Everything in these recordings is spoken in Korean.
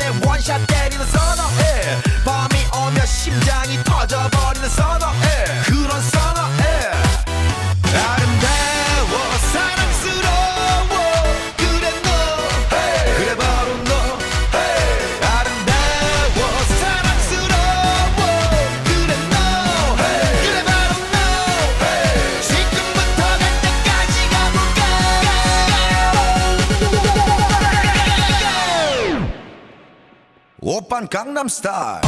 전에 원샷 때리는 선어해 밤이 오면 심장이 터져버리는 선어 오빤 강남 스타일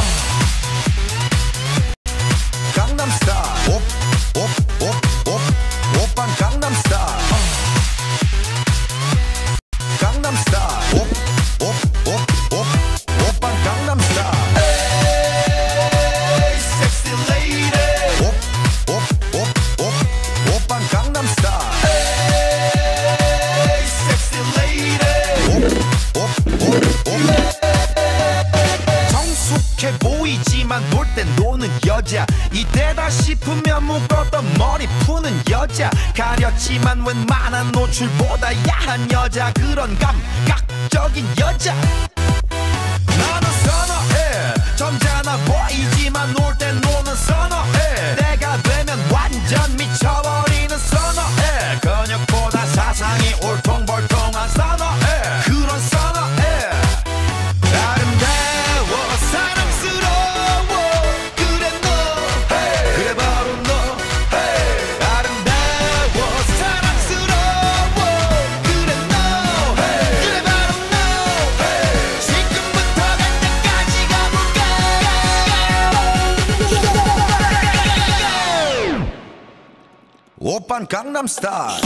보이지만 놀땐 노는 여자. 이때다 싶으면 묶었던 머리 푸는 여자. 가렸지만 웬만한 노출보다 야한 여자. 그런 감각적인 여자 오빤 강남 스타일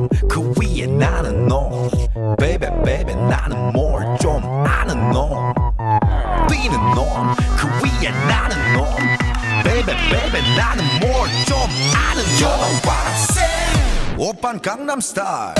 뛰는 놈그 위에 나는 놈 베베 베베 나는 뭘좀 아는 놈 뛰는 놈그 위에 나는 놈 베베 베베 나는 뭘좀 아는 놈 오빤 강남 스타일